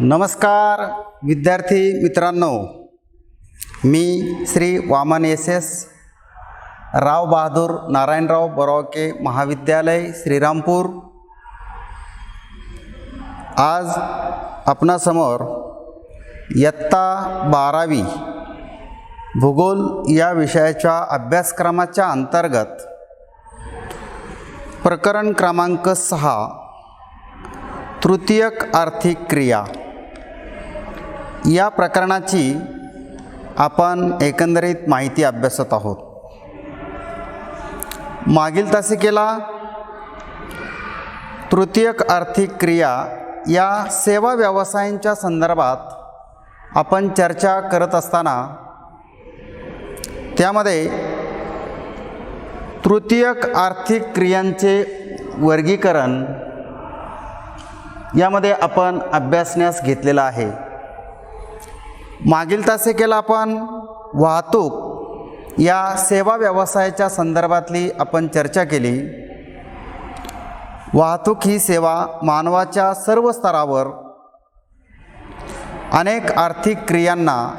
नमस्कार विद्यार्थी मित्रांनो. मी श्री वामन एस एस राव बहादूर नारायणराव बोरावके महाविद्यालय श्रीरामपूर. आज आपणासमोर इयत्ता बारावी भूगोल या विषयाच्या अभ्यासक्रमाच्या अंतर्गत प्रकरण क्रमांक सहा तृतीयक आर्थिक क्रिया. या प्रकरणाची आपण एकंदरीत माहिती अभ्यासत आहोत. मागील तासिकेला तृतीयक आर्थिक क्रिया या सेवा व्यवसायांच्या संदर्भात आपण चर्चा करत असताना त्यामध्ये तृतीयक आर्थिक क्रियांचे वर्गीकरण यामध्ये आपण अभ्यासण्यास घेतलेला आहे. मागील तासिकेला आपण. वाहतूक या सेवा व्यवसायाच्या संदर्भातली आपण चर्चा केली. वाहतूक ही सेवा मानवाच्या सर्व स्तरावर अनेक आर्थिक क्रियांना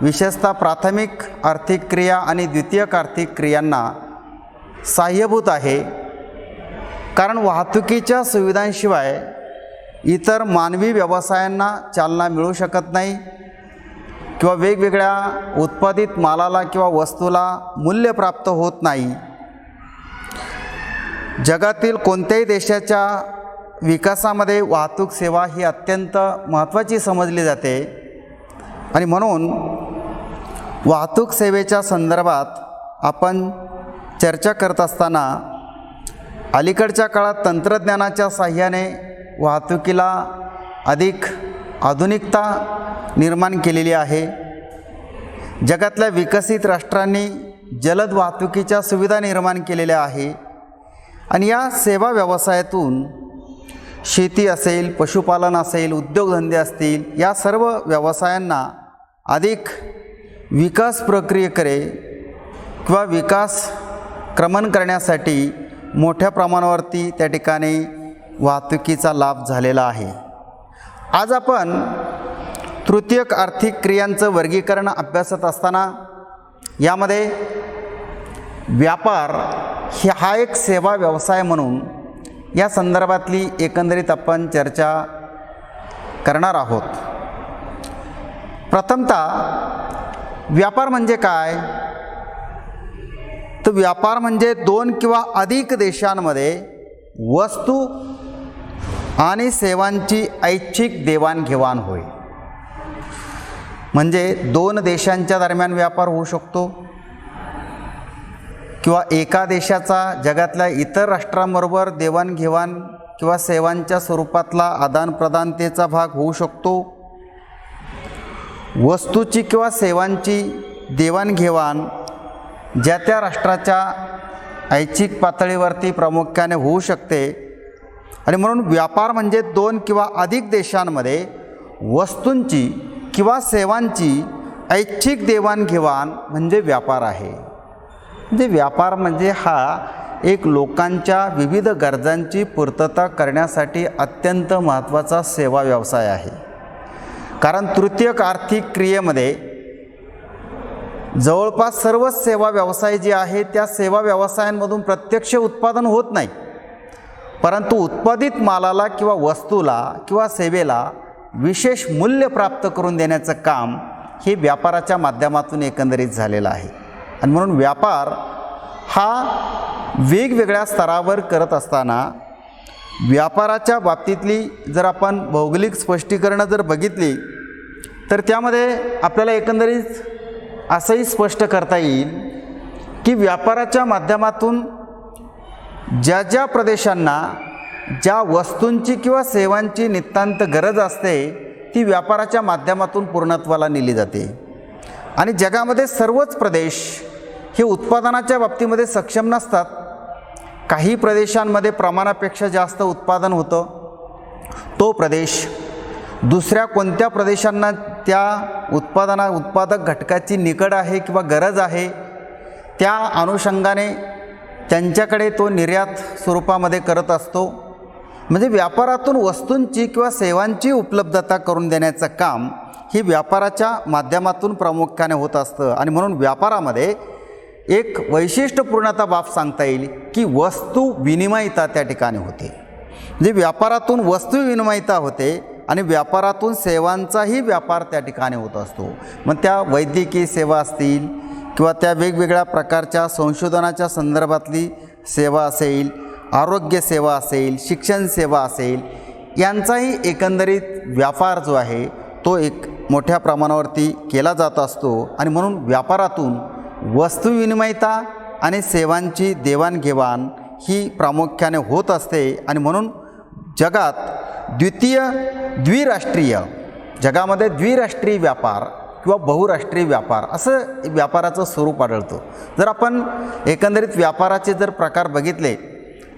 विशेषतः प्राथमिक आर्थिक क्रिया आणि द्वितीयक आर्थिक क्रियांना सहाय्यभूत आहे. कारण वाहतुकीच्या सुविधांशिवाय इतर मानवी व्यवसायांना चालना मिळू शकत नाही. किंवा वेगवेगळ्या उत्पादित मालाला किंवा वस्तूला मूल्य प्राप्त होत नाही. जगातील कोणत्याही देशाच्या विकासामध्ये वाहतूक सेवा ही अत्यंत महत्त्वाची समजली जाते. आणि म्हणून वाहतूक सेवेच्या संदर्भात आपण चर्चा करत असताना अलीकडच्या काळात तंत्रज्ञानाच्या साह्याने वाहतुकीला अधिक आधुनिकता निर्माण केलेली आहे. जगातल्या विकसित राष्ट्रांनी जलद वाहतुकीच्या सुविधा निर्माण केलेल्या आहे. आणि या सेवा व्यवसायातून शेती असेल पशुपालन असेल उद्योगधंदे असतील या सर्व व्यवसायांना अधिक विकास प्रक्रियेकडे किंवा विकास क्रमण करण्यासाठी मोठ्या प्रमाणावरती त्या ठिकाणी वाहतुकीचा लाभ झालेला आहे. आज आपण तृतीयक आर्थिक क्रियांचं वर्गीकरण अभ्यासत असताना यामध्ये व्यापार ही हा एक सेवा व्यवसाय म्हणून या संदर्भातली एकंदरीत आपण चर्चा करणार आहोत. प्रथमतः व्यापार म्हणजे काय? तर व्यापार म्हणजे दोन किंवा अधिक देशांमध्ये वस्तू आणि सेवांची ऐच्छिक देवाणघेवाण होय. म्हणजे दोन देशांच्या दरम्यान व्यापार होऊ शकतो किंवा एका देशाचा जगातल्या इतर राष्ट्रांबरोबर देवाणघेवाण किंवा सेवांच्या स्वरूपातला आदानप्रदानतेचा भाग होऊ शकतो. वस्तूची किंवा सेवांची देवाणघेवाण ज्या त्या राष्ट्राच्या ऐच्छिक पातळीवरती प्रामुख्याने होऊ शकते आणि म्हणून व्यापार म्हणजे दोन किंवा अधिक देशांमध्ये वस्तूंची किंवा सेवांची ऐच्छिक देवाणघेवाण म्हणजे व्यापार आहे. म्हणजे व्यापार म्हणजे हा एक लोकांच्या विविध गरजांची पूर्तता करण्यासाठी अत्यंत महत्त्वाचा सेवा व्यवसाय आहे. कारण तृतीयक आर्थिक क्रियेमध्ये जवळपास सर्वच सेवा व्यवसाय जे आहे त्या सेवा व्यवसायांमधून प्रत्यक्ष उत्पादन होत नाही. परंतु उत्पादित मालाला किंवा वस्तूला किंवा सेवेला विशेष मूल्य प्राप्त करून देण्याचं काम हे व्यापाराच्या माध्यमातून एकंदरीत झालेलं आहे. आणि म्हणून व्यापार हा वेगवेगळ्या स्तरावर करत असताना व्यापाराच्या बाबतीतली जर आपण भौगोलिक स्पष्टीकरणं जर बघितली तर त्यामध्ये आपल्याला एकंदरीत असंही स्पष्ट करता येईल की व्यापाराच्या माध्यमातून ज्या ज्या प्रदेशांना ज्या वस्तूंची किंवा सेवांची नितांत गरज असते ती व्यापाराच्या माध्यमातून पूर्णत्वाला नेली जाते. आणि जगामध्ये सर्वच प्रदेश हे उत्पादनाच्या बाबतीमध्ये सक्षम नसतात. काही प्रदेशांमध्ये प्रमाणापेक्षा जास्त उत्पादन होतं. तो प्रदेश दुसऱ्या कोणत्या प्रदेशांना त्या उत्पादना उत्पादक घटकाची निकड आहे किंवा गरज आहे त्या अनुषंगाने त्यांच्याकडे तो निर्यात स्वरूपामध्ये करत असतो. म्हणजे व्यापारातून वस्तूंची किंवा सेवांची उपलब्धता करून देण्याचं काम ही व्यापाराच्या माध्यमातून प्रामुख्याने होत असतं. आणि म्हणून व्यापारामध्ये एक वैशिष्ट्यपूर्णता बाब सांगता येईल की वस्तू विनिमयता त्या ठिकाणी होते. म्हणजे व्यापारातून वस्तू विनिमयता होते आणि व्यापारातून सेवांचाही व्यापार त्या ठिकाणी होत असतो. मग त्या वैद्यकीय सेवा असतील किंवा त्या वेगवेगळ्या प्रकारच्या संशोधनाच्या संदर्भातली सेवा असेल आरोग्य सेवा असेल शिक्षण सेवा असेल यांचाही एकंदरीत व्यापार जो आहे तो एक मोठ्या प्रमाणावरती केला जात असतो. आणि म्हणून व्यापारातून वस्तू विनिमयता आणि सेवांची देवाणघेवाण ही प्रामुख्याने होत असते. आणि म्हणून जगात द्वितीय द्विराष्ट्रीय जगामध्ये द्विराष्ट्रीय व्यापार किंवा बहुराष्ट्रीय व्यापार असं व्यापाराचं स्वरूप आढळतं. जर आपण एकंदरीत व्यापाराचे जर प्रकार बघितले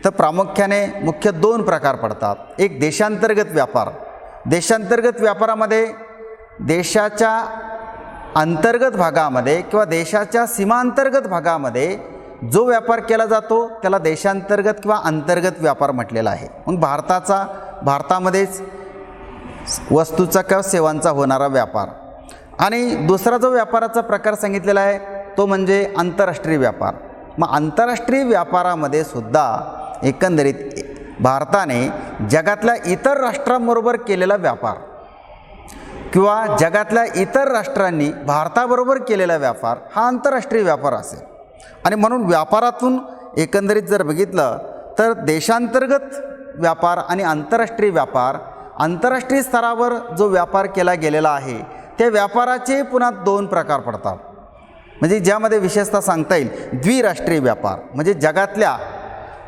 तर प्रामुख्याने मुख्य दोन प्रकार पडतात. एक देशांतर्गत व्यापार. देशांतर्गत व्यापारामध्ये देशाच्या अंतर्गत भागामध्ये किंवा देशाच्या सीमांतर्गत भागामध्ये जो व्यापार केला जातो त्याला देशांतर्गत किंवा अंतर्गत व्यापार म्हटलेला आहे. मग भारताचा भारतामध्येच वस्तूचा किंवा सेवांचा होणारा व्यापार. आणि दुसरा जो व्यापाराचा प्रकार सांगितलेला आहे तो म्हणजे आंतरराष्ट्रीय व्यापार. मग आंतरराष्ट्रीय व्यापारामध्ये सुद्धा एकंदरीत भारताने जगातल्या इतर राष्ट्रांबरोबर केलेला व्यापार किंवा जगातल्या इतर राष्ट्रांनी भारताबरोबर केलेला व्यापार हा आंतरराष्ट्रीय व्यापार असेल. आणि म्हणून व्यापारातून एकंदरीत जर बघितलं तर देशांतर्गत व्यापार आणि आंतरराष्ट्रीय व्यापार आंतरराष्ट्रीय स्तरावर जो व्यापार केला गेलेला आहे त्या व्यापाराचे पुन्हा दोन प्रकार पडतात. म्हणजे ज्यामध्ये विशेषतः सांगता येईल द्विराष्ट्रीय व्यापार. म्हणजे जगातल्या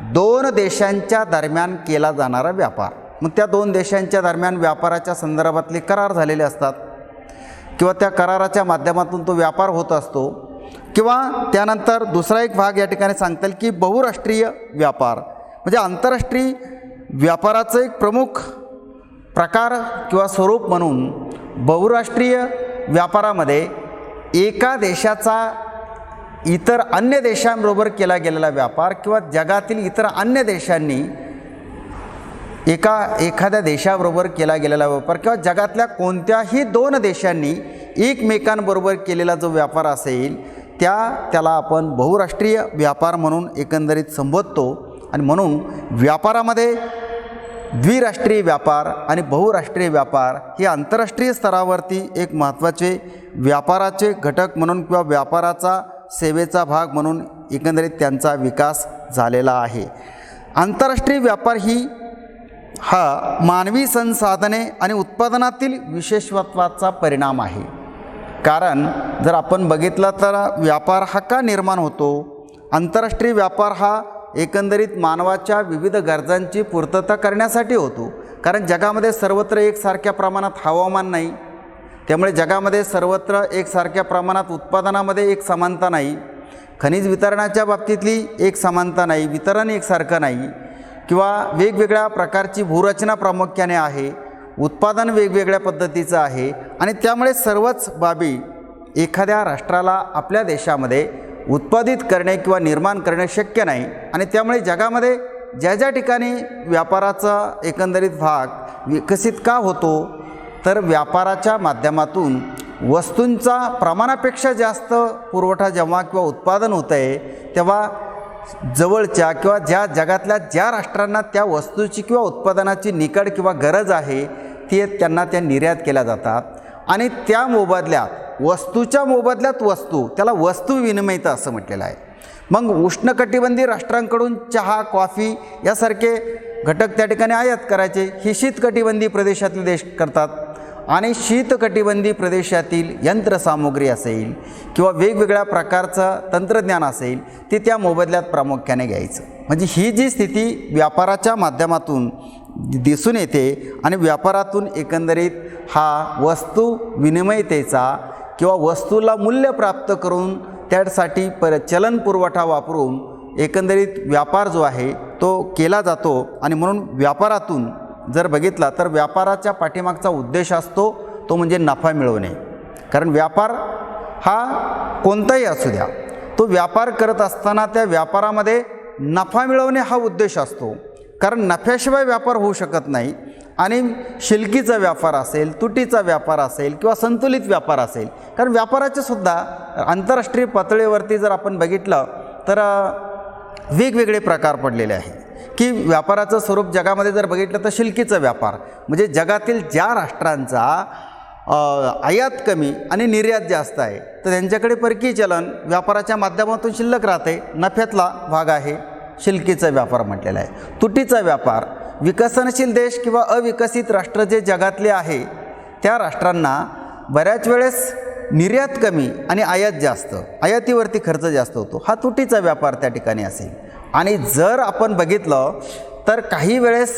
दोन देशांच्या दरम्यान केला जाणारा व्यापार. मग त्या दोन देशांच्या दरम्यान व्यापाराच्या संदर्भातले करार झालेले असतात. किंवा त्या कराराच्या माध्यमातून तो व्यापार होत असतो. किंवा त्यानंतर दुसरा एक भाग या ठिकाणी सांगता येईल की बहुराष्ट्रीय व्यापार. म्हणजे आंतरराष्ट्रीय व्यापाराचं एक प्रमुख प्रकार किंवा स्वरूप म्हणून बहुराष्ट्रीय व्यापारामध्ये एका देशाचा इतर अन्य देशांबरोबर केला गेलेला व्यापार किंवा जगातील इतर अन्य देशांनी एका एखाद्या देशाबरोबर केला गेलेला व्यापार किंवा जगातल्या कोणत्याही दोन देशांनी एकमेकांबरोबर केलेला जो व्यापार असेल त्या त्याला आपण बहुराष्ट्रीय व्यापार म्हणून एकंदरीत संबोधतो. आणि म्हणून व्यापारामध्ये द्विराष्ट्रीय व्यापार आणि बहुराष्ट्रीय व्यापार हे आंतरराष्ट्रीय स्तरावरती एक महत्त्वाचे व्यापाराचे घटक म्हणून किंवा व्यापाराचा सेवेचा भाग म्हणून एकंदरीत त्यांचा विकास झालेला आहे. आंतरराष्ट्रीय व्यापार ही हा मानवी संसाधने आणि उत्पादनातील विशेषत्वाचा परिणाम आहे. कारण जर आपण बघितलं तर व्यापार हा का निर्माण होतो? आंतरराष्ट्रीय व्यापार हा एकंदरीत मानवाच्या विविध गरजांची पूर्तता करण्यासाठी होतो. कारण जगामध्ये सर्वत्र एकसारख्या प्रमाणात हवामान नाही. त्यामुळे जगामध्ये सर्वत्र एकसारख्या प्रमाणात उत्पादनामध्ये एक समानता नाही. खनिज वितरणाच्या बाबतीतली एक समानता नाही वितरण एकसारखं नाही. किंवा वेगवेगळ्या प्रकारची भूरचना प्रामुख्याने आहे. उत्पादन वेगवेगळ्या पद्धतीचं आहे. आणि त्यामुळे सर्वच बाबी एखाद्या राष्ट्राला आपल्या देशामध्ये उत्पादित करणे किंवा निर्माण करणे शक्य नाही. आणि त्यामुळे जगामध्ये ज्या ज्या ठिकाणी व्यापाराचा एकंदरीत भाग विकसित का होतो तर व्यापाराच्या माध्यमातून वस्तूंचा प्रमाणापेक्षा जास्त पुरवठा जेव्हा किंवा उत्पादन होतं आहे तेव्हा जवळच्या किंवा ज्या जगातल्या ज्या राष्ट्रांना त्या वस्तूची किंवा उत्पादनाची निकड किंवा गरज आहे ती त्यांना त्या निर्यात केल्या जातात. आणि त्या मोबदल्यात वस्तूच्या मोबदल्यात वस्तू त्याला वस्तू विनिमयता असं म्हटलेलं आहे. मग उष्णकटिबंधीय राष्ट्रांकडून चहा कॉफी यासारखे घटक त्या ठिकाणी आयात करायचे. ही शीतकटिबंधी प्रदेशातले देश करतात. आणि शीतकटिबंधी प्रदेशातील यंत्रसामुग्री असेल किंवा वेगवेगळ्या प्रकारचं तंत्रज्ञान असेल ते त्या मोबदल्यात प्रामुख्याने घ्यायचं. म्हणजे ही जी स्थिती व्यापाराच्या माध्यमातून दिसून येते आणि व्यापारातून एकंदरीत हा वस्तू विनिमयतेचा किंवा वस्तूला मूल्य प्राप्त करून त्यासाठी पर चलन पुरवठा वापरून एकंदरीत व्यापार जो आहे तो केला जातो. आणि म्हणून व्यापारातून जर बघितला तर व्यापाराच्या पाठीमागचा उद्देश असतो तो म्हणजे नफा मिळवणे. कारण व्यापार हा कोणताही असू द्या तो व्यापार करत असताना त्या व्यापारामध्ये नफा मिळवणे हा उद्देश असतो. कारण नफ्याशिवाय व्यापार होऊ शकत नाही. आणि शिलकीचा व्यापार असेल तुटीचा व्यापार असेल किंवा संतुलित व्यापार असेल कारण व्यापाराचे सुद्धा आंतरराष्ट्रीय पातळीवरती जर आपण बघितलं तर वेगवेगळे प्रकार पडलेले आहेत. की व्यापाराचं स्वरूप जगामध्ये जर बघितलं तर शिल्कीचा व्यापार. म्हणजे जगातील ज्या राष्ट्रांचा आयात कमी आणि निर्यात जास्त आहे तर त्यांच्याकडे परकीय चलन व्यापाराच्या माध्यमातून शिल्लक राहते नफ्यातला भाग आहे. शिल्कीचा व्यापार म्हटलेला आहे. तुटीचा व्यापार विकसनशील देश किंवा अविकसित राष्ट्र जे जगातले आहे त्या राष्ट्रांना बऱ्याच वेळेस निर्यात कमी आणि आयात जास्त आयातीवरती खर्च जास्त होतो. हा तुटीचा व्यापार त्या ठिकाणी असेल. आणि जर आपण बघितलं तर काही वेळेस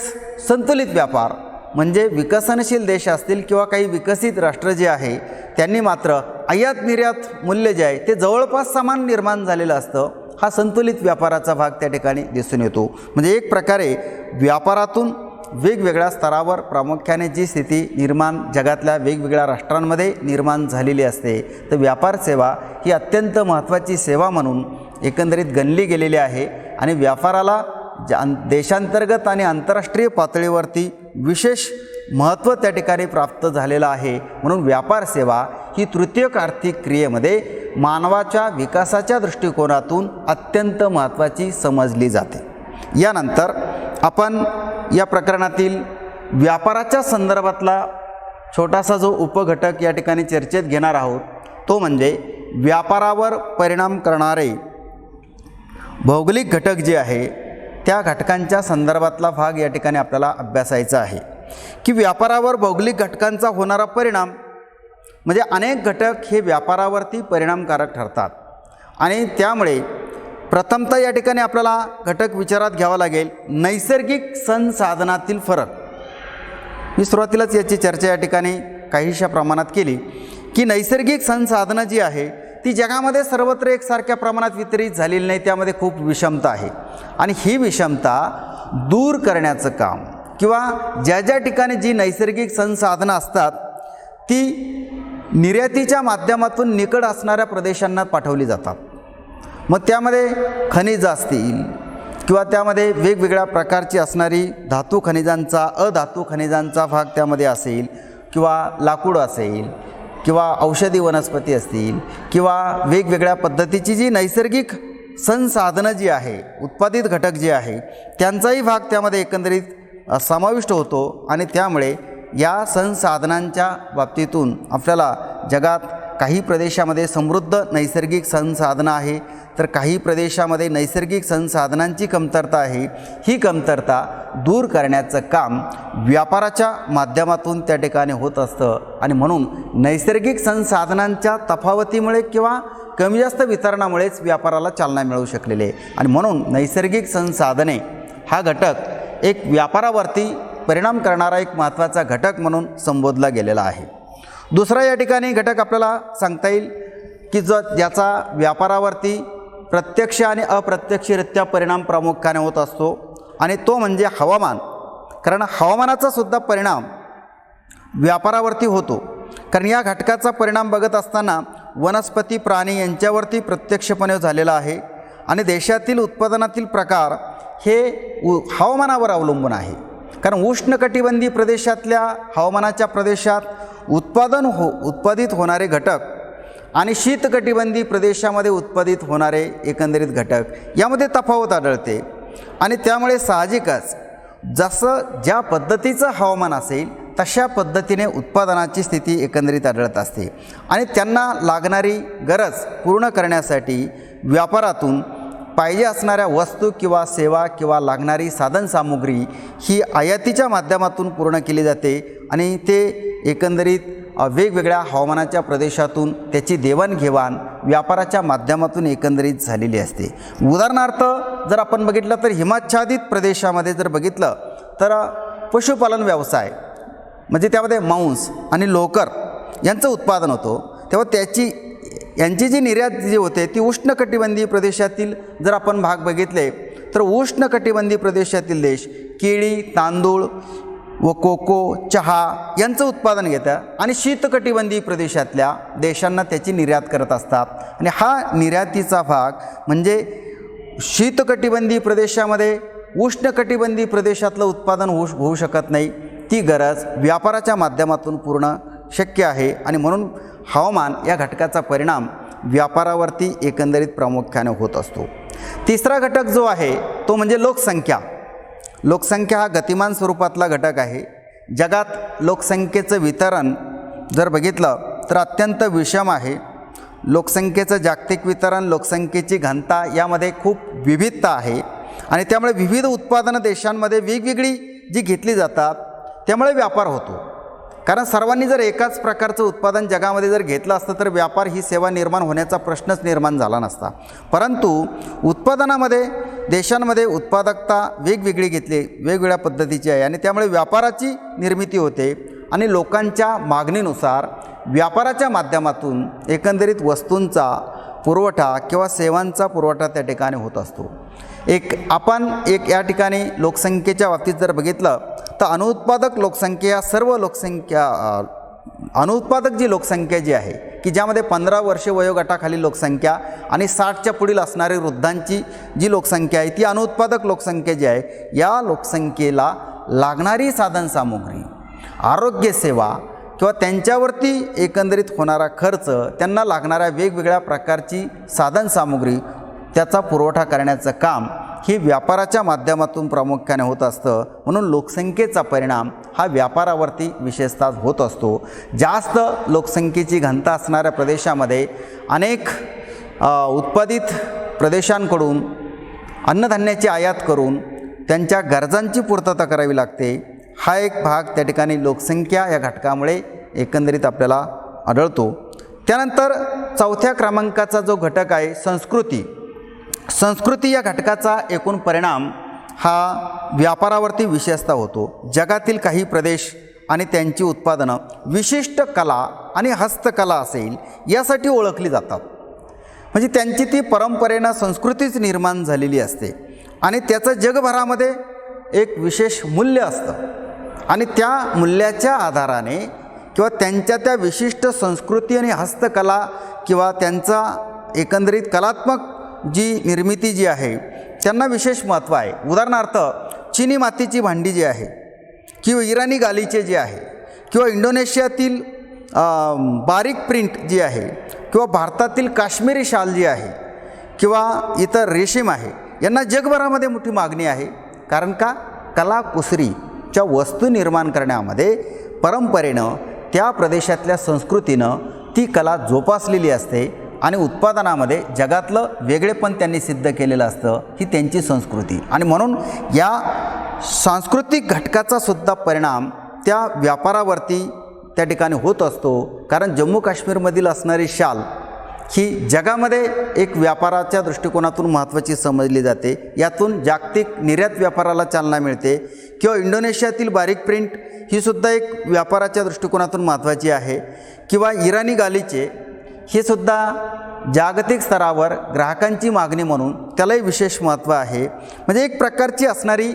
संतुलित व्यापार म्हणजे विकसनशील देश असतील किंवा काही विकसित राष्ट्र जे आहे त्यांनी मात्र आयात निर्यात मूल्य जे आहे ते जवळपास समान निर्माण झालेलं असतं. हा संतुलित व्यापाराचा भाग त्या ठिकाणी दिसून येतो. म्हणजे एक प्रकारे व्यापारातून वेगवेगळ्या स्तरावर प्रामुख्याने जी स्थिती निर्माण जगातल्या वेगवेगळ्या राष्ट्रांमध्ये निर्माण झालेली असते तर व्यापार सेवा ही अत्यंत महत्त्वाची सेवा म्हणून एकंदरीत गणली गेलेली आहे आणि व्यापाराला जा देशांतर्गत आणि आंतरराष्ट्रीय पातळीवरती विशेष महत्त्व त्या ठिकाणी प्राप्त झालेलं आहे. म्हणून व्यापार सेवा ही तृतीयक आर्थिक क्रियेमध्ये मानवाच्या विकासाच्या दृष्टिकोनातून अत्यंत महत्त्वाची समजली जाते. यानंतर आपण या प्रकरणातील व्यापाराच्या संदर्भातला छोटासा जो उपघटक या ठिकाणी चर्चेत घेणार आहोत तो म्हणजे व्यापारावर परिणाम करणारे भौगोलिक घटक जे आहे त्या घटकांच्या संदर्भातला भाग या ठिकाणी आपल्याला अभ्यासायचा आहे. की व्यापारावर भौगोलिक घटकांचा होणारा परिणाम म्हणजे अनेक घटक हे व्यापारावरती परिणामकारक ठरतात. आणि त्यामुळे प्रथमतः या ठिकाणी आपल्याला घटक विचारात घ्यावा लागेल. नैसर्गिक संसाधनातील फरक. मी सुरुवातीलाच याची चर्चा या ठिकाणी काहीशा प्रमाणात केली की नैसर्गिक संसाधनं जी आहे ती जगामध्ये सर्वत्र एकसारख्या प्रमाणात वितरित झालेली नाही त्यामध्ये खूप विषमता आहे. आणि ही विषमता दूर करण्याचं काम किंवा ज्या ज्या ठिकाणी जी नैसर्गिक संसाधनं असतात ती निर्यातीच्या माध्यमातून निकड असणाऱ्या प्रदेशांना पाठवली जातात. मग त्यामध्ये खनिज असतील किंवा त्यामध्ये वेगवेगळ्या प्रकारची असणारी धातू खनिजांचा अधातू खनिजांचा भाग त्यामध्ये असेल किंवा लाकूड असेल किंवा औषधी वनस्पती असतील किंवा वेगवेगळ्या पद्धतीची जी नैसर्गिक संसाधनं जी आहे उत्पादित घटक जे आहे त्यांचाही भाग त्यामध्ये एकंदरीत समाविष्ट होतो आणि त्यामुळे या संसाधनांच्या बाबतीतून आपल्याला जगात काही प्रदेशामध्ये समृद्ध नैसर्गिक संसाधनं आहे. तर काही प्रदेशामध्ये नैसर्गिक संसाधनांची कमतरता आहे. ही कमतरता दूर करण्याचं काम व्यापाराच्या माध्यमातून त्या ठिकाणी होत असतं. आणि म्हणून नैसर्गिक संसाधनांच्या तफावतीमुळे किंवा कमी जास्त वितरणामुळेच व्यापाराला चालना मिळू शकलेली आहे. आणि म्हणून नैसर्गिक संसाधने हा घटक एक व्यापारावरती परिणाम करणारा एक महत्त्वाचा घटक म्हणून संबोधला गेलेला आहे. दुसरा या ठिकाणी घटक आपल्याला सांगता येईल की ज ज्याचा व्यापारावरती प्रत्यक्ष आणि अप्रत्यक्षरित्या परिणाम प्रामुख्याने होत असतो आणि तो म्हणजे हवामान. कारण हवामानाचा सुद्धा परिणाम व्यापारावरती होतो. कारण या घटकाचा परिणाम बघत असताना वनस्पती प्राणी यांच्यावरती प्रत्यक्षपणे झालेला आहे. आणि देशातील उत्पादनातील प्रकार हे उ हवामानावर अवलंबून आहे. कारण उष्णकटिबंधी प्रदेशातल्या हवामानाच्या प्रदेशात उत्पादन हो उत्पादित होणारे घटक आणि शीतकटिबंधी प्रदेशामध्ये उत्पादित होणारे एकंदरीत घटक यामध्ये तफावत आढळते. आणि त्यामुळे साहजिकच जसं ज्या पद्धतीचं हवामान असेल तशा पद्धतीने उत्पादनाची स्थिती एकंदरीत आढळत असते. आणि त्यांना लागणारी गरज पूर्ण करण्यासाठी व्यापारातून पाहिजे असणाऱ्या वस्तू किंवा सेवा किंवा लागणारी साधनसामुग्री ही आयातीच्या माध्यमातून पूर्ण केली जाते आणि ते एकंदरीत वेगवेगळ्या हवामानाच्या प्रदेशातून त्याची देवाणघेवाण व्यापाराच्या माध्यमातून एकंदरीत झालेली असते. उदाहरणार्थ जर आपण बघितलं तर हिमाच्छादित प्रदेशामध्ये जर बघितलं तर पशुपालन व्यवसाय म्हणजे त्यामध्ये मांस आणि लोकर यांचं उत्पादन होतं. तेव्हा त्याची यांची जी निर्यात जी होते ती उष्णकटिबंधीय प्रदेशातील जर आपण भाग बघितले तर उष्णकटिबंधीय प्रदेशातील देश केळी तांदूळ व कोको चहा यांचं उत्पादन घेतं आणि शीतकटिबंधीय प्रदेशातल्या देशांना त्याची निर्यात करत असतात. आणि हा निर्यातीचा भाग म्हणजे शीतकटिबंधीय प्रदेशामध्ये उष्णकटिबंधीय प्रदेशातलं उत्पादन होऊ होऊ शकत नाही. ती गरज व्यापाराच्या माध्यमातून पूर्ण शक्य आहे. आणि म्हणून हवामान या घटकाचा परिणाम व्यापारावरती एकंदरीत प्रामुख्याने होत असतो. तिसरा घटक जो आहे तो म्हणजे लोकसंख्या. लोकसंख्या हा गतिमान स्वरूपातला घटक आहे. जगात लोकसंख्येचं वितरण जर बघितलं तर अत्यंत विषम आहे. लोकसंख्येचं जागतिक वितरण लोकसंख्येची घनता यामध्ये खूप विविधता आहे. आणि त्यामुळे विविध उत्पादनं देशांमध्ये वेगवेगळी जी घेतली जातात त्यामुळे व्यापार होतो. कारण सर्वांनी जर एकाच प्रकारचं उत्पादन जगामध्ये जर घेतलं असतं तर व्यापार ही सेवा निर्माण होण्याचा प्रश्नच निर्माण झाला नसता. परंतु उत्पादनामध्ये देशांमध्ये उत्पादकता वेगवेगळी घेतली वेगवेगळ्या पद्धतीची आहे आणि त्यामुळे व्यापाराची निर्मिती होते आणि लोकांच्या मागणीनुसार व्यापाराच्या माध्यमातून एकंदरीत वस्तूंचा पुरवठा किंवा सेवांचा पुरवठा त्या ठिकाणी होत असतो. एक आपण एक या ठिकाणी लोकसंख्येच्या बाबतीत जर बघितलं तर अनुत्पादक लोकसंख्या सर्व लोकसंख्या अनुत्पादक जी लोकसंख्या जी आहे की ज्यामध्ये पंधरा वर्षे वयोगटाखाली लोकसंख्या आणि साठच्या पुढील असणारी वृद्धांची जी लोकसंख्या आहे ती अनुत्पादक लोकसंख्या जी आहे या लोकसंख्येला लागणारी साधनसामुग्री आरोग्यसेवा किंवा त्यांच्यावरती एकंदरीत होणारा खर्च त्यांना लागणाऱ्या वेगवेगळ्या प्रकारची साधनसामुग्री त्याचा पुरवठा करण्याचं काम हे व्यापाराच्या माध्यमातून प्रामुख्याने होत असतं. म्हणून लोकसंख्येचा परिणाम हा व्यापारावरती विशेषतः होत असतो. जास्त लोकसंख्येची घनता असणाऱ्या प्रदेशामध्ये अनेक उत्पादित प्रदेशांकडून अन्नधान्याची आयात करून त्यांच्या गरजांची पूर्तता करावी लागते. हा एक भाग त्या ठिकाणी लोकसंख्या या घटकामुळे एकंदरीत आपल्याला आढळतो. त्यानंतर चौथ्या क्रमांकाचा जो घटक आहे संस्कृती. संस्कृती या घटकाचा एकूण परिणाम हा व्यापारावरती विशेषतः होतो. जगातील काही प्रदेश आणि त्यांची उत्पादनं विशिष्ट कला आणि हस्तकला असेल यासाठी ओळखली जातात. म्हणजे त्यांची ती परंपरेनं संस्कृतीच निर्माण झालेली असते. आणि त्याचं जगभरामध्ये एक विशेष मूल्य असतं. आणि त्या मूल्याच्या आधाराने किंवा त्यांच्या त्या विशिष्ट संस्कृती आणि हस्तकला किंवा त्यांचा एकंदरीत कलात्मक जी निर्मिती जी आहे त्यांना विशेष महत्त्व आहे. उदाहरणार्थ चिनी मातीची भांडी जी आहे किंवा इराणी गालीचे जे आहे किंवा इंडोनेशियातील बारीक प्रिंट जी आहे किंवा भारतातील काश्मीरी शाल जी आहे किंवा इतर रेशीम आहे यांना जगभरामध्ये मोठी मागणी आहे. कारण का? कलाकुसरीच्या वस्तू निर्माण करण्यामध्ये परंपरेनं त्या प्रदेशातल्या संस्कृतीनं ती कला जोपासलेली असते. आणि उत्पादनामध्ये जगातलं वेगळेपण त्यांनी सिद्ध केलेलं असतं ही त्यांची संस्कृती. आणि म्हणून या सांस्कृतिक घटकाचा सुद्धा परिणाम त्या व्यापारावरती त्या ठिकाणी होत असतो. कारण जम्मू काश्मीरमधील असणारी शाल ही जगामध्ये एक व्यापाराच्या दृष्टिकोनातून महत्त्वाची समजली जाते. यातून जागतिक निर्यात व्यापाराला चालना मिळते. किंवा इंडोनेशियातील बारीक प्रिंट ही सुद्धा एक व्यापाराच्या दृष्टिकोनातून महत्त्वाची आहे. किंवा इराणी गालीचे हे सुद्धा जागतिक स्तरावर ग्राहकांची मागणी म्हणून त्यालाही विशेष महत्त्व आहे. म्हणजे एक प्रकारची असणारी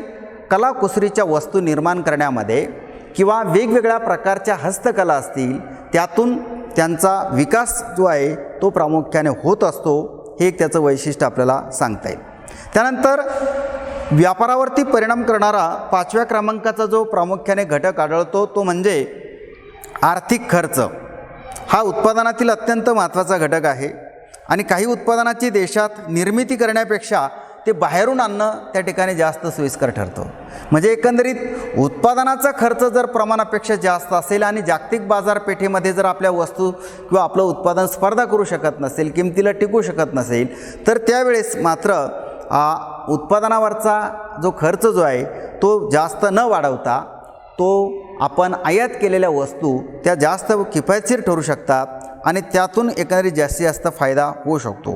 कलाकुसरीच्या वस्तू निर्माण करण्यामध्ये किंवा वेगवेगळ्या प्रकारच्या हस्तकला असतील त्यातून त्यांचा विकास जो आहे तो प्रामुख्याने होत असतो हे एक त्याचं वैशिष्ट्य आपल्याला सांगता येईल. त्यानंतर व्यापारावरती परिणाम करणारा पाचव्या क्रमांकाचा जो प्रामुख्याने घटक आढळतो तो म्हणजे आर्थिक खर्च. हा उत्पादनातील अत्यंत महत्त्वाचा घटक आहे. आणि काही उत्पादनाची देशात निर्मिती करण्यापेक्षा ते बाहेरून आणणं त्या ठिकाणी जास्त सोयीस्कर ठरतं. म्हणजे एकंदरीत उत्पादनाचा खर्च जर प्रमाणापेक्षा जास्त असेल आणि जागतिक बाजारपेठेमध्ये जर आपल्या वस्तू किंवा आपलं उत्पादन स्पर्धा करू शकत नसेल किमतीला टिकू शकत नसेल तर त्यावेळेस मात्र उत्पादनावरचा जो खर्च जो आहे तो जास्त न वाढवता तो आपण आयात केलेल्या वस्तू त्या जास्त किफायतशीर ठरू शकतात आणि त्यातून एकंदरीत जास्तीत जास्त फायदा होऊ शकतो.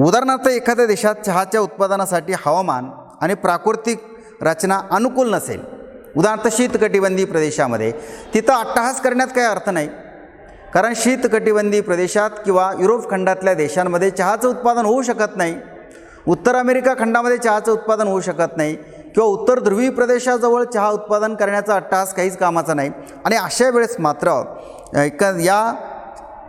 उदाहरणार्थ एखाद्या देशात चहाच्या उत्पादनासाठी हवामान आणि प्राकृतिक रचना अनुकूल नसेल. उदाहरणार्थ शीतकटिबंधी प्रदेशामध्ये तिथं अट्टहास करण्यात काही अर्थ नाही. कारण शीतकटिबंधी प्रदेशात किंवा युरोप खंडातल्या देशांमध्ये चहाचं उत्पादन होऊ शकत नाही. उत्तर अमेरिका खंडामध्ये चहाचं उत्पादन होऊ शकत नाही. किंवा उत्तर ध्रुवी प्रदेशाजवळ चहा उत्पादन करण्याचा अट्टास काहीच कामाचा नाही. आणि अशा वेळेस मात्र एक या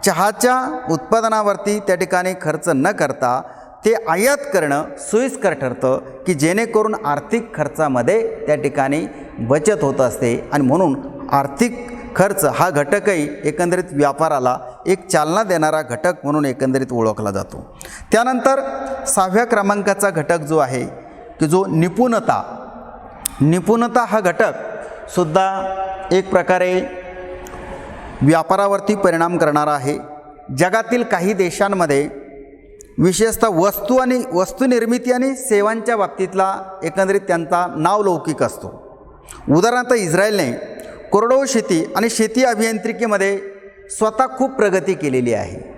चहाच्या उत्पादनावरती त्या ठिकाणी खर्च न करता ते आयात करणं सोयीस्कर ठरतं की जेणेकरून आर्थिक खर्चामध्ये त्या ठिकाणी बचत होत असते. आणि म्हणून आर्थिक खर्च हा घटकही एकंदरीत व्यापाराला एक चालना देणारा घटक म्हणून एकंदरीत ओळखला जातो. त्यानंतर सहाव्या क्रमांकाचा घटक जो आहे की जो निपुणता निपुणता हा घटक सुद्धा एक प्रकारे व्यापारावरती परिणाम करणारा आहे. जगातील काही देशांमध्ये विशेषतः वस्तू आणि वस्तुनिर्मिती आणि सेवांच्या बाबतीतला एकंदरीत त्यांचा नावलौकिक असतो. उदाहरणार्थ इस्रायलने कोरडवाहू शेती आणि शेती अभियांत्रिकीमध्ये स्वतः खूप प्रगती केलेली आहे.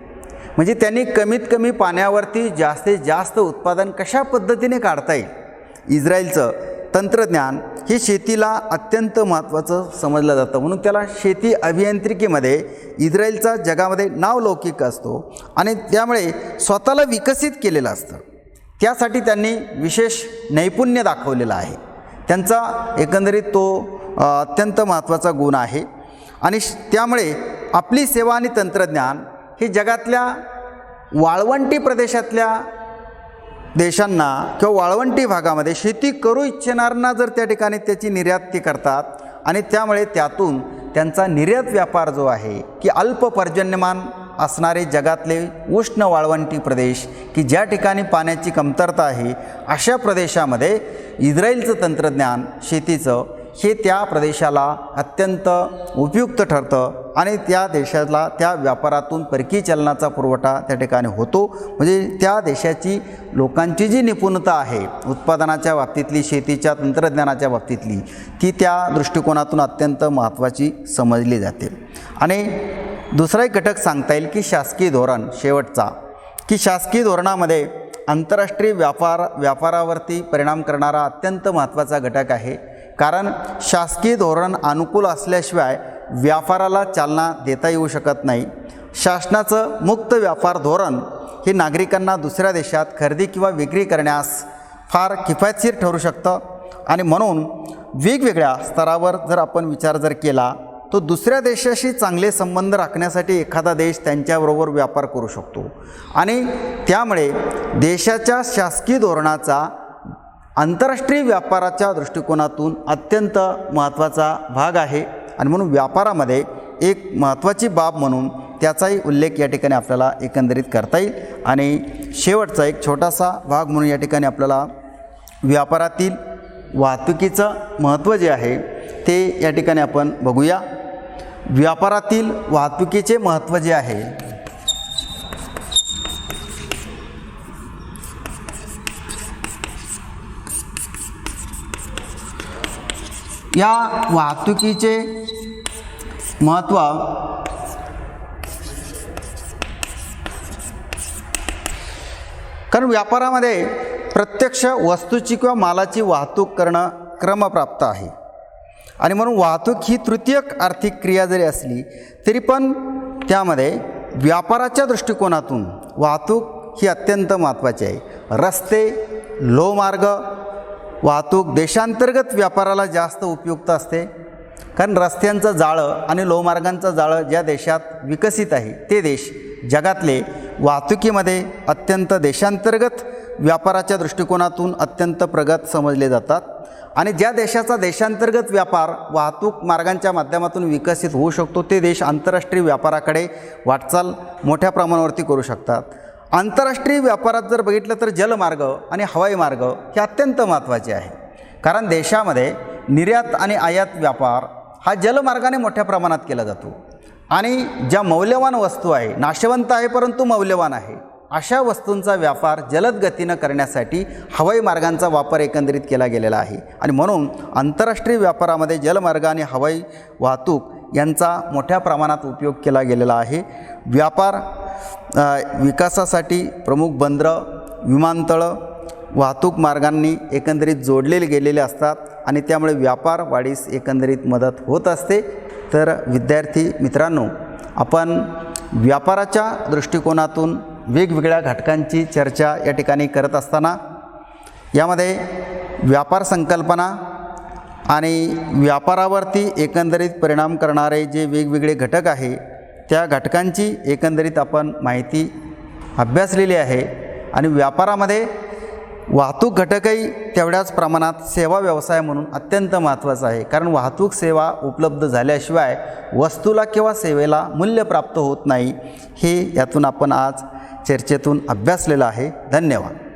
म्हणजे त्यांनी कमीत कमी पाण्यावरती जास्तीत जास्त उत्पादन कशा पद्धतीने काढता येईल? इस्रायलचं तंत्रज्ञान हे शेतीला अत्यंत महत्त्वाचं समजलं जातं. म्हणून त्याला शेती अभियांत्रिकीमध्ये इस्रायलचा जगामध्ये नावलौकिक असतो आणि त्यामुळे स्वतःला विकसित केलेलं असतं. त्यासाठी त्यांनी विशेष नैपुण्य दाखवलेलं आहे. त्यांचा एकंदरीत तो अत्यंत महत्त्वाचा गुण आहे. आणि त्यामुळे आपली सेवा आणि तंत्रज्ञान हे जगातल्या वाळवंटी प्रदेशातल्या देशांना किंवा वाळवंटी भागामध्ये शेती करू इच्छिणाऱ्यांना जर त्या ठिकाणी त्याची निर्यात ते करतात आणि त्यामुळे त्यातून त्यांचा निर्यात व्यापार जो आहे की अल्प पर्जन्यमान असणारे जगातले उष्ण वाळवंटी प्रदेश की ज्या ठिकाणी पाण्याची कमतरता आहे अशा प्रदेशामध्ये इस्रायलचं तंत्रज्ञान शेतीचं हे त्या प्रदेशाला अत्यंत उपयुक्त ठरतं आणि त्या देशाला त्या व्यापारातून परकीय चलनाचा पुरवठा त्या ठिकाणी होतो. म्हणजे त्या देशाची लोकांची जी निपुणता आहे उत्पादनाच्या बाबतीतली शेतीच्या तंत्रज्ञानाच्या बाबतीतली ती त्या दृष्टिकोनातून अत्यंत महत्त्वाची समजली जाते. आणि दुसरा एक घटक सांगता येईल की शासकीय धोरण शेवटचा. की शासकीय धोरणामध्ये आंतरराष्ट्रीय व्यापार व्यापारावरती परिणाम करणारा अत्यंत महत्त्वाचा घटक आहे. कारण शासकीय धोरण अनुकूल असल्याशिवाय व्यापाराला चालना देता येऊ शकत नाही. शासनाचं मुक्त व्यापार धोरण हे नागरिकांना दुसऱ्या देशात खरेदी किंवा विक्री करण्यास फार किफायतशीर ठरू शकतं आणि म्हणून वेगवेगळ्या स्तरावर जर आपण विचार जर केला तो दुसऱ्या देशाशी चांगले संबंध राखण्यासाठी एखादा देश त्यांच्याबरोबर व्यापार करू शकतो. आणि त्यामुळे देशाच्या शासकीय धोरणाचा आंतरराष्ट्रीय व्यापाराच्या दृष्टिकोनातून अत्यंत महत्त्वाचा भाग आहे. आणि म्हणून व्यापारामध्ये एक महत्त्वाची बाब म्हणून त्याचाही उल्लेख या ठिकाणी आपल्याला एकंदरीत करता येईल. आणि शेवटचा एक छोटासा भाग म्हणून या ठिकाणी आपल्याला व्यापारातील वाहतुकीचं महत्त्व जे आहे ते या ठिकाणी आपण बघूया. व्यापारातील वाहतुकीचे महत्त्व जे आहे या वाहतुकीचे महत्त्व कारण व्यापारामध्ये प्रत्यक्ष वस्तूची किंवा मालाची वाहतूक करणं क्रमप्राप्त आहे. आणि म्हणून वाहतूक ही तृतीयक आर्थिक क्रिया जरी असली तरी पण त्यामध्ये व्यापाराच्या दृष्टिकोनातून वाहतूक ही अत्यंत महत्त्वाची आहे. रस्ते लोहमार्ग वाहतूक देशांतर्गत व्यापाराला जास्त उपयुक्त असते कारण रस्त्यांचं जाळं आणि लोहमार्गांचं जाळं ज्या देशात विकसित आहे ते देश जगातले वाहतुकीमध्ये अत्यंत देशांतर्गत व्यापाराच्या दृष्टिकोनातून अत्यंत प्रगत समजले जातात आणि ज्या देशाचा देशांतर्गत व्यापार वाहतूक मार्गांच्या माध्यमातून विकसित होऊ शकतो ते देश आंतरराष्ट्रीय व्यापाराकडे वाटचाल मोठ्या प्रमाणावरती करू शकतात. आंतरराष्ट्रीय व्यापारात जर बघितलं तर जलमार्ग आणि हवाई मार्ग हे अत्यंत महत्त्वाचे आहे. कारण देशामध्ये निर्यात आणि आयात व्यापार हा जलमार्गाने मोठ्या प्रमाणात केला जातो. आणि ज्या मौल्यवान वस्तू आहे नाशवंत आहे परंतु मौल्यवान आहे अशा वस्तूंचा व्यापार जलद गतीनं करण्यासाठी हवाई मार्गांचा वापर एकंदरीत केला गेलेला आहे. आणि म्हणून आंतरराष्ट्रीय व्यापारामध्ये जलमार्ग आणि हवाई वाहतूक यांचा मोठ्या प्रमाणात उपयोग केला गेलेला आहे. व्यापार विकासासाठी प्रमुख बंदरं विमानतळं वाहतूक मार्गांनी एकंदरीत जोडलेले गेलेले असतात आणि त्यामुळे व्यापार वाढीस एकंदरीत मदत होत असते. तर विद्यार्थी मित्रांनो आपण व्यापाराच्या दृष्टिकोनातून वेगवेगळ्या घटकांची चर्चा या ठिकाणी करत असताना यामध्ये व्यापार संकल्पना आणि व्यापारावरती एकंदरीत परिणाम करणारे जे वेगवेगळे घटक आहे त्या घटकांची एकंदरीत आपण माहिती अभ्यासलेली आहे. आणि व्यापारामध्ये वाहतूक घटकही तेवढ्याच प्रमाणात सेवा व्यवसाय म्हणून अत्यंत महत्त्वाचा आहे. कारण वाहतूक सेवा उपलब्ध झाल्याशिवाय वस्तूला किंवा सेवेला मूल्य प्राप्त होत नाही हे यातून आपण आज चर्चेतून अभ्यासलेलं आहे. धन्यवाद.